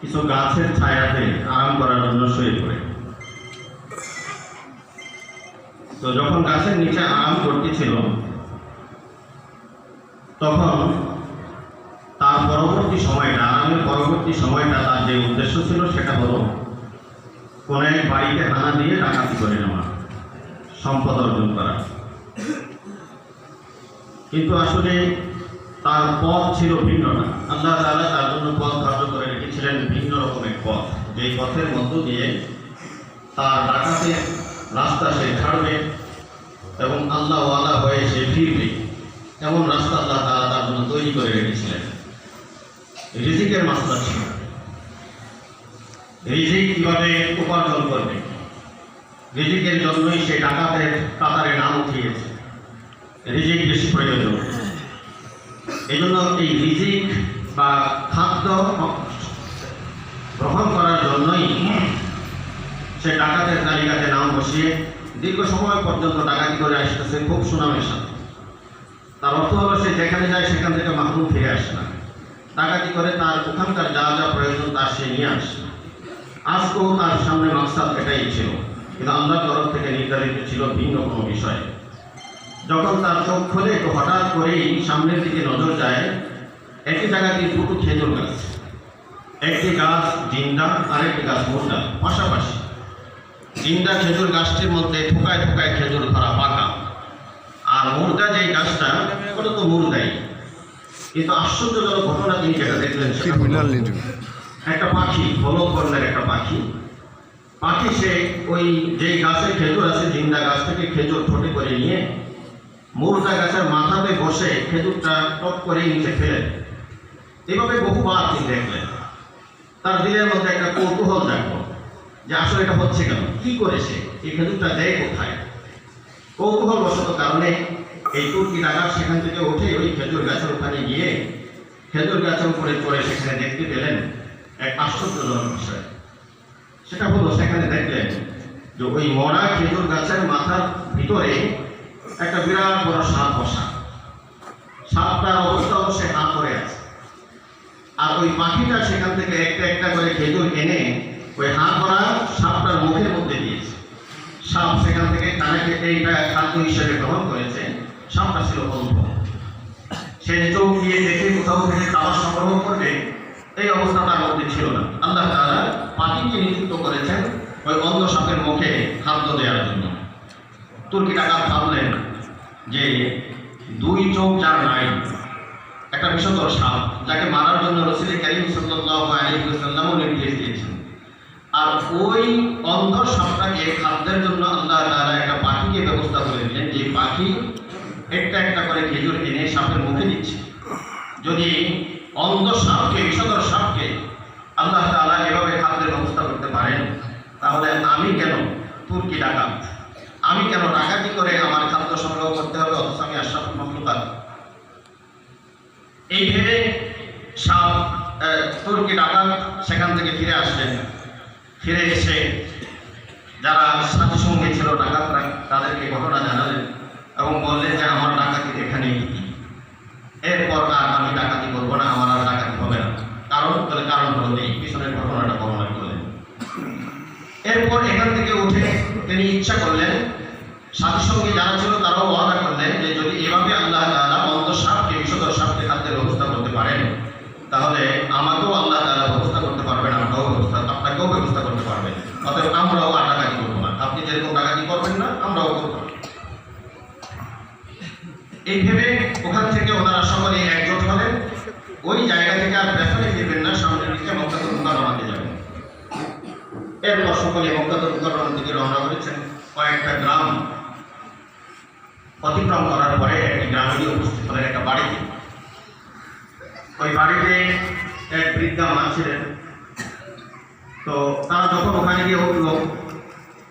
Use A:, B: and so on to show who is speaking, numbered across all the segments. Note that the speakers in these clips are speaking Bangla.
A: কিছু গাছের ছায়াতে আরাম করার জন্য শুয়ে পড়ে। তো যখন গাছের নিচে আরাম করতেছিল, তখন তার পরবর্তী সময়টা, আরামের পরবর্তী সময়টা তার যে উদ্দেশ্য ছিল সেটা হলো, কোন এক বাড়িতে হানা দিয়ে ডাকাতি করে নেওয়া, সম্পদ অর্জন করা। কিন্তু আসলে তার পথ ছিল ভিন্নটা আল্লাহ তাআলা তার জন্য পথ ধার্য করে রেখেছিলেন ভিন্ন রকমের পথ। যেই পথের মধ্য দিয়ে তার ডাকাতে রাস্তা সে ছাড়বে এবং আল্লাহ ওয়ালা হয়ে সে ফিরবে। এমন রাস্তা আল্লাহ তাআলা তার জন্য তৈরি করে রেখেছিলেন। রিজিকের মাস্টার ছিল। রিজিক কীভাবে উপার্জন করবে? রিজিকের জন্যই সে ডাকাতের কাতারে নাম উঠিয়েছে। রিজিক বেশি প্রয়োজন। এই জন্য এই রিজিক বা খাদ্য গ্রহণ করার জন্যই সে ডাকাতের তালিকাতে নাম বসিয়ে দীর্ঘ সময় পর্যন্ত ডাকাতি করে আসতেছে খুব সুনামের সাথে। তার অর্থ হলো সে যেখানে যায় সেখান থেকে মাহরুম ফিরে আসে না। ডাকাতি করে তার ওখানকার যা যা প্রয়োজন তা সে নিয়ে আসে আজকেও তার সামনে মাকসাদ এটাই ছিল। কিন্তু আল্লাহর তরফ থেকে নির্ধারিত ছিল ভিন্ন কোনো বিষয়। যখন তার চোখ খোলে তো হঠাৎ করেই সামনের দিকে নজর যায়। একটি জায়গাতে দুটো খেজুর গাছ। একটি গাছ জিন্দা আর একটি গাছ মুর্দা পাশাপাশি জিন্দা খেজুর গাছটির মধ্যে ঠোকায় ঠোকায় খেজুর ধরা পাকা। আর মুর্দা যেই গাছটা ওটা তো মুর্দাই। কিন্তু আশ্চর্যজনক ঘটনা তিনি যেটা দেখলেন হলো- একটা পাখি হলুদ বর্ণের একটা পাখি। পাখি সে ওই যেই গাছে খেজুর আছে জিন্দা গাছ থেকে খেজুর ঠোঁটে করে নিয়ে মুরদা গাছের মাথাতে বসে খেজুরটা টপ করে নিচে ফেলে এভাবে বহুবার তিনি দেখলেন। তার দিলের মধ্যে একটা কৌতূহল জাগলো যে আসলে এটা হচ্ছে কেন? কি করেছে এই খেজুরটা দেয় কোথায়? কৌতূহল বশত কারণে এই তুর্কি ডাকাত সেখান থেকে উঠে ওই খেজুর গাছের ওখানে গিয়ে খেজুর গাছের উপরে চড়ে সেখানে দেখতে পেলেন এক আশ্চর্যজনক বিষয়। সেটা হলো, সেখানে দেখলেন যে ওই মরা খেজুর গাছের মাথার ভিতরে একটা বিরাট বড় সাপ বসা। সাপটার অবস্থা হলো সে হাত করে আছে। আর ওই পাখিটা সেখান থেকে একটা একটা করে খেজুর এনে ওই হাত করা সাপটার মুখের মধ্যে দিয়েছে। সাপ সেখান থেকে তাকে এইটা খাদ্য হিসেবে গ্রহণ করেছে। সাপটা ছিল অন্ধ সে চোখ দিয়ে দেখে কোথাও থেকে খাবার সংগ্রহ করবে এই অবস্থা তার মধ্যে ছিল না। আল্লাহ তাআলা পাখিকে নিযুক্ত করেছেন ওই অন্ধ সাপের মুখে খাদ্য দেওয়ার জন্য। তুর্কি টাকা ভাবলেন যে দুই চোখ যার নাই। একটা বিষধর সাপ, যাকে মারার জন্য রসিদে করিম সাল্লাহ নির্দেশ দিয়েছেন। আর ওই অন্ধ সাপটাকে খাদ্যের জন্য আল্লাহ তারা একটা পাখিকে ব্যবস্থা করে দিলেন। যে পাখি একটা একটা করে খেজুর এনে সাপের মুখে দিচ্ছে। যদি অন্ধ সাপকে বিষধর সাপকে আল্লাহ তাআলা এভাবে খাদ্যের ব্যবস্থা করতে পারেন তাহলে আমি কেন তুর্কি ডাকাত আমি কেন ডাকাতি করে আমার খাদ্য সংগ্রহ করতে হবে অথচ আমি আশরাফ মখলুকাত এই ভেবে সাপ আহ, তুর্কি ডাকাত সেখান থেকে ফিরে আসলেন। ফিরে এসে যারা সাথী সঙ্গে ছিল, ডাকাতরা তাদেরকে ঘটনা জানালেন এবং বললেন যে, আমার ডাকাতি এখানে এরপর আর আমি ডাকাতি করব না, আমার আর ডাকাতি হবে না। কারণ বলে কারণ হলো এই পিছনের ঘটনাটা বর্ণনা করলেন। এরপর এখান থেকে উঠে তিনি ইচ্ছা করলেন, সাথী সঙ্গে যারা ছিল তারাও ওয়াদা করলেন যে, যদি এভাবে আল্লাহ তাআলা অন্ধ সাপকে বিষধর সাপকে খাদ্যের ব্যবস্থা করতে পারেন তাহলে আমাকেও আল্লাহ তাআলা ব্যবস্থা করতে পারবেন আমরাও ব্যবস্থা আপনাকেও ব্যবস্থা করতে পারবেন অতএব আমরাও আর ডাকাতি করব না আপনি যেরকম ডাকাতি করবেন না আমরাও করব না। এই ভেবে ওখান থেকে ওনারা সকলে একজোট হলেন ওই জায়গা থেকে আর পেছনে ফিরবেন না, সামনের দিকে মক্কাতুল মুকাররমাতে যাবেন। এরপর সকলে মক্কাতুল মুকাররমার দিকে রওনা করেছেন। কয়েকটা গ্রাম অতিক্রম করার পরে একটি গ্রামে উপস্থিত হলেন একটা বাড়িতে। ওই বাড়িতে এক বৃদ্ধা মা ছিলেন। তো তারা যখন ওখানে গিয়ে উঠল,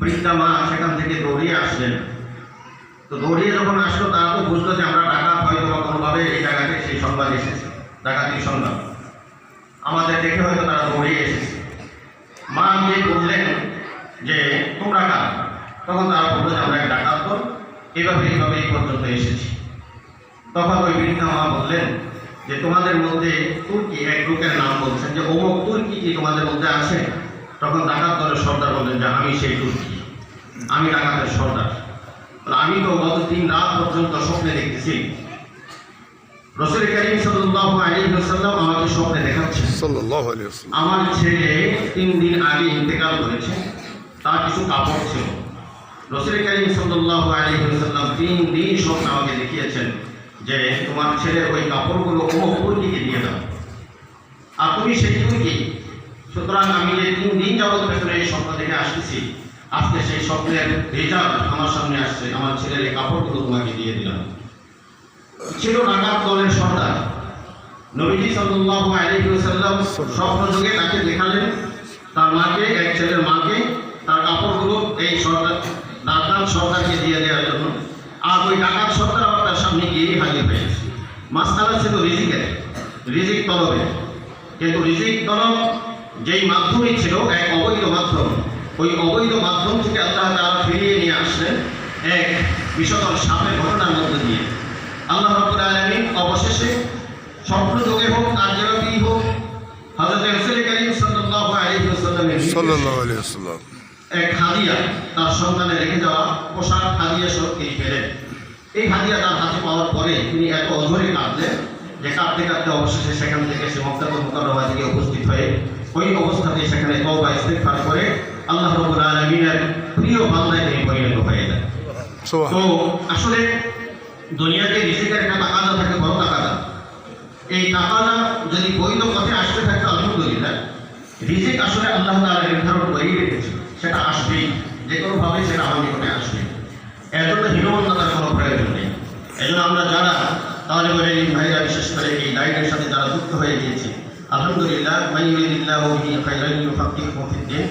A: বৃদ্ধা মা সেখান থেকে দৌড়িয়ে আসলেন। তো দৌড়িয়ে যখন আসলো, তারা তো বুঝলো যে আমরা ডাকাত হয়তো বা কোনোভাবে এই জায়গাতে সেই সংবাদ এসেছে, ডাকাতির সংবাদ। আমাদের দেখে হয়তো তারা দৌড়িয়ে এসেছে। মা গিয়ে বললেন যে, তোমরা কার? তখন তারা বলল যে, আমরা ডাকাত দল। এইভাবে এইভাবে এই পর্যন্ত এসেছি। তখন ওই বৃদ্ধা মা বললেন যে, তোমাদের মধ্যে তুর্কি এক লোকের নাম বলছেন যে, অমুক তুর্কি কি তোমাদের মধ্যে আছে তখন ডাকাত দলের সর্দার বললেন যে, আমি সেই তুর্কি। আমি ডাকাতের সর্দার। আমি তো গত তিন রাত পর্যন্ত স্বপ্নে দেখতেছি। রসুল করিম সাল্লাল্লাহু আলাইহি ওয়াসাল্লাম আমাকে স্বপ্নে দেখাচ্ছেন।
B: সাল্লাল্লাহু আলাইহি ওয়াসাল্লাম।
A: আমার ছেলে তিন দিন আগে ইন্তেকাল করেছে। তার কিছু কাপড় ছিল। রসুল করিম সাল্লাল্লাহু আলাইহি ওয়াসাল্লাম তিন দিন স্বপ্ন আমাকে দেখিয়েছেন যে তোমার ছেলের ওই কাপড়গুলো অমুক তুর্কিকে দিয়ে দাও। আর তুমি সেই তুর্কি সুতরাং আমি যে তিন দিন যাবত ভেতরে এই স্বপ্ন দেখে আসতেছি আজকে সেই স্বপ্নের রেজাল্ট আমার সামনে আসছে, আমার ছেলের এই কাপড়গুলো তোমাকে দিয়ে দিলাম। ছিল ডাকাত দলের সর্দার। নবীজি সাল্লাল্লাহু আলাইহি ওয়াসাল্লাম স্বপ্ন যুগে তাকে দেখালেন, তার মাকে, এক ছেলের মাকে, তার কাপড়গুলো এই সর্দার ডাকাত সর্দারকে দিয়ে দেওয়ার জন্য। আর ওই ডাকাত সর্দার আবার তার সামনে গিয়ে হাজির হয়েছে মাস্তালা ছিল রিজিকের, রিজিক তলবে কিন্তু রিজিক তলব যেই মাধ্যমই ছিল, এক অবৈধ মাধ্যম। ওই অবৈধ মাধ্যম থেকে আল্লাহ তাআলা ফিরিয়ে নিয়ে আসলেন এক বিষদল সাপের ঘটনার মধ্যে দিয়ে। আল্লাহ রাব্বুল আলামিন অবশেষে স্বপ্ন যোগে হোক আর যেভাবেই হোক রাসূল করিম সাল্লাল্লাহু আলাইহি ওয়াসাল্লামের
B: সাল্লাল্লাহু আলাইহি ওয়াসাল্লাম।
A: এক হাদিয়া তার সন্তানে রেখে যাওয়া পোশাক হাদিয়া তিনি পেলেন এই হাদিয়া তার হাতে পাওয়ার পরে তিনি এত অধরে কাঁদলেন যে কাঁদতে কাঁদতে অবশেষে সেখান থেকে সে মক্কাত মুকাররমা থেকে উপস্থিত হয়ে ওই অবস্থাতে সেখানে তওবা ইস্তেগফার করে আল্লাহ রাব্বুল আলামিনের প্রিয় বান্দায় তিনি পরিণত হয়ে যায়
B: সুবহান।
A: তো আসলে দুনিয়াতে রিজিকের একটা তাকাদা থাকে বড় তাকাদা। এই তাকাদা যদি বৈধ পথে আসতে থাকে আলহামদুলিল্লাহ রিজিক আসলে আল্লাহ তাআলা নির্ধারণ করেই রেখেছে সেটা আসবেই যে কোনো ভাবে সেটা আমার নিকটে আসবে। এর জন্য হীনমন্যতার কোনো প্রয়োজন নেই। এই জন্য আমরা যারা তাহলে বলে এই ভাইরা বিশেষ করে এই লাইনের সাথে যারা যুক্ত হয়ে গিয়েছে আলহামদুলিল্লাহ মাইয়ুরিদিল্লাহু বিহি খাইরান ইউফাক্কিহু ফিদ্দিন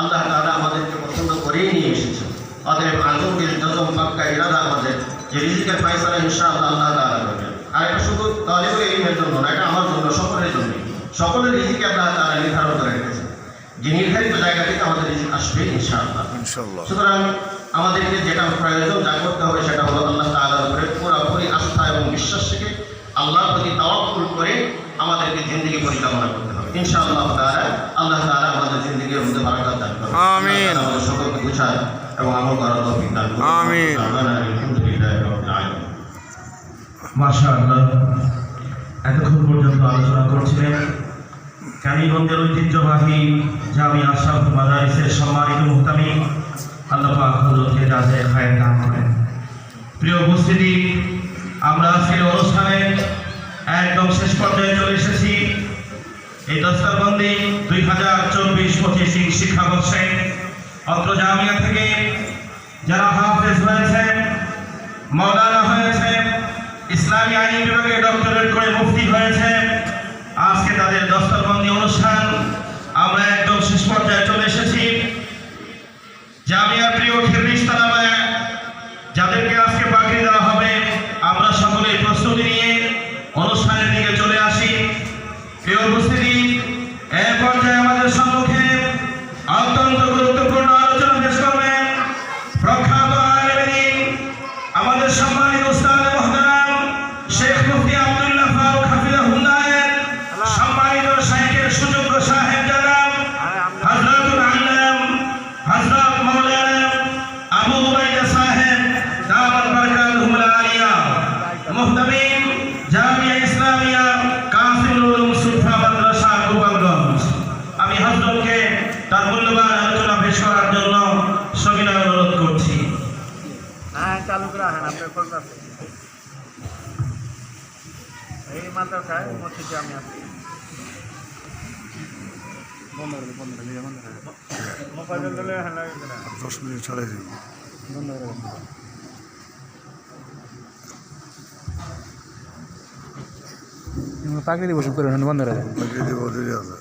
A: আল্লাহ তাআলা আমাদেরকে পছন্দ করেই নিয়ে এসেছে অতএব আজমের যজম পাক্কা ইরাদা আমাদের যে রিজিকের ফায়সালা ইনশাআল্লাহ আল্লাহ তাআলা করবেন আর এটা শুধু তালিবুল ইলমের জন্য না এটা আমার জন্য সকলের জন্য। সকলের রিজিকে আল্লাহ তাআলা নির্ধারণ করে রেখেছে যে নির্ধারিত জায়গা থেকে আমাদের রিজিক আসবে ইনশাআল্লাহ। সুতরাং আমাদেরকে যেটা প্রয়োজন যা করতে হবে সেটা হলো আল্লাহ তাআলার উপরে পুরোপুরি আস্থা এবং বিশ্বাস থেকে আল্লাহর প্রতি তাওয়াক্কুল করে আমাদেরকে জিন্দগি পরিচালনা করতে হবে। ইনশাআল্লাহ তাআলা আল্লাহ তাআলা আমাদের জিন্দগির মধ্যে বারাকাত দান করুন
B: আমিন।
A: এবং
B: আমিন।
C: এতক্ষণ পর্যন্ত আলোচনা করছিলেন কালীগঞ্জের ঐতিহ্যবাহী জামি আশরাফ মাদারিসের সম্মানিত মুহতামি আল্লাহ পাক হযরতকে করেন প্রিয় উপস্থিতি, আমরা আজকের অনুষ্ঠানে একদম শেষ পর্যায়ে চলে এসেছি এই দস্তারবন্দি দুই হাজার চব্বিশ পঁচিশ শিক্ষাবর্ষে। অত্র জামিয়া থেকে যারা হাফেজ হয়েছেন মৌলানা হয়েছে, ইসলামী আইন বিভাগে ডক্টরেট করে মুফতি হয়েছে, আজকে তাদের দস্তরবন্দি অনুষ্ঠান তার মূল্যবান আলোচনা পেশ করার জন্য সবিনয় অনুরোধ করছি
D: হ্যাঁ চালু রাখেন আছে এই মাদ্রাসায় মসজিদে আমি আছি?
B: দশ মিনিট চলে যাবে
E: প্রাকৃতিক বসে করে বন্ধ রাখে
B: বাকি দিব দেরি আছে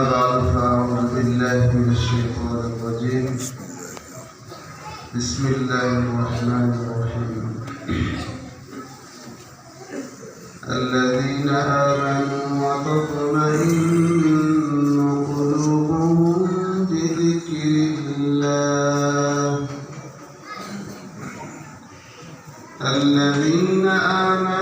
F: بعد فأعوذ بالله من الشيطان الرجيم. بسم الله الرحمن الرحيم. الذين آمنوا وتطمئن قلوبهم بذكر الله. الذين آمنوا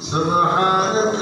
F: سبحانك